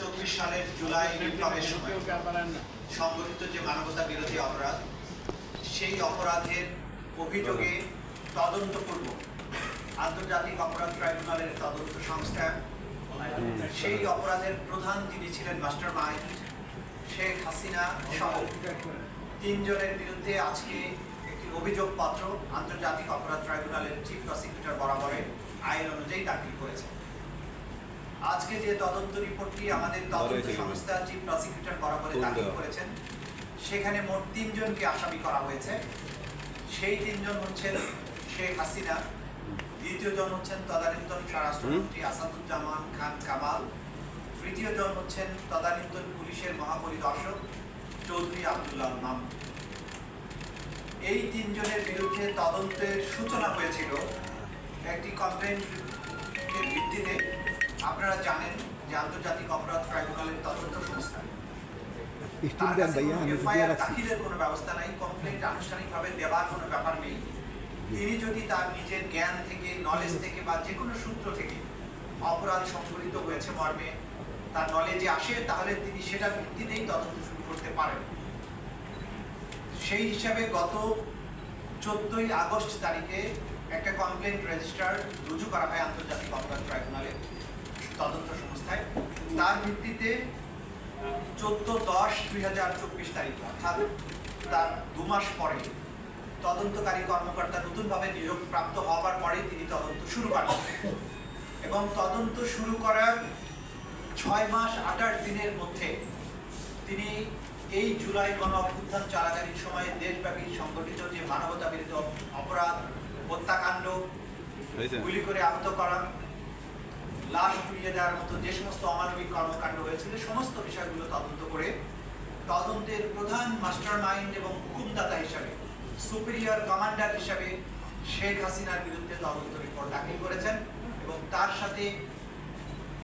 চব্বিশ সালের জুলাই বিপ্লবের সময় সংগঠিত যে মানবতা বিরোধী অপরাধ, সেই অপরাধের অভিযোগে তদন্তপূর্বক আন্তর্জাতিক অপরাধ ট্রাইব্যুনালের তদন্ত সংস্থা সেই অপরাধের প্রধান যিনি ছিলেন মাস্টার মাইন্ড শেখ হাসিনা সহ তিনজনের বিরুদ্ধে আজকে একটি অভিযোগপত্র আন্তর্জাতিক অপরাধ ট্রাইব্যুনালের চিফ প্রসিকিউটর বরাবরে আইন অনুযায়ী দাখিল করেছে। আজকে যে তদন্ত রিপোর্টটি আমাদের তদন্ত সংস্থা চিফ প্রসিকিউটর বরাবরে দাখিল করেছেন। সেখানে মোট তিনজনকে আসামি করা হয়েছে। সেই তিনজন হচ্ছেন শেখ হাসিনা দ্বিতীয় জন হচ্ছেন তদানীন্তন স্বরাষ্ট্রমন্ত্রী আসাদুজ্জামান খান কামাল তৃতীয় জন হচ্ছেন তদানীন্তন পুলিশের মহাপরিদর্শক চৌধুরী আব্দুল্লাহ মাহমুদ এই তিনজনের বিরুদ্ধে তদন্তের সূচনা হয়েছিল একটি কমপ্লেন্টের ভিত্তিতে। আপনারা জানেন যে আন্তর্জাতিক অপরাধ ট্রাইব্যুনালের তদন্ত সংস্থা। স্টিল দেন ভাইয়া আমি দিয়ে এফআইআর রাখছি। দাখিলের কোনো ব্যবস্থা নাই কমপ্লেন্ট আনুষ্ঠানিকভাবে দেওয়ার কোনো ব্যাপার নেই। তিনি যদি তার নিজের জ্ঞান থেকে নলেজ থেকে বা যে কোনো সূত্র থেকে অপরাধ সংঘটিত হয়েছে মর্মে তার নলেজে আসে তাহলে তিনি সেটার ভিত্তিতেই তদন্ত শুরু করতে পারেন। সেই হিসাবে গত চোদ্দই আগস্ট তারিখে একটা কমপ্লেন্ট রেজিস্টার রুজু করা হয় আন্তর্জাতিক অপরাধ ট্রাইব্যুনালে। তার ভিত্তিতে চোদ্দ দশ দুই হাজার চব্বিশ তারিখ অর্থাৎ তার দু মাস পরে তদন্তকারী কর্মকর্তা নতুনভাবে নিয়োগ প্রাপ্ত হওয়ার পরে তিনি তদন্ত শুরু করেন। এবং তদন্ত শুরু করার ছয় মাস আঠাশ দিনের মধ্যে তিনি এই জুলাই গণ অভ্যুত্থান চলাকালীন সময়ে দেশব্যাপী সংগঠিত যে মানবতা বিরোধী অপরাধ হত্যাকাণ্ড গুলি করে আহত করা লাশ পুড়িয়ে দেওয়ার মতো যে সমস্ত অমানবিক কর্মকাণ্ড হয়েছিল সমস্ত বিষয়গুলো তদন্ত করে তদন্তের প্রধান মাস্টার মাইন্ড এবং হুকুমদাতা হিসাবে, সুপিরিয়র কমান্ডার হিসাবে শেখ হাসিনার বিরুদ্ধে তদন্ত রিপোর্ট দাখিল করেছেন এবং তার সাথে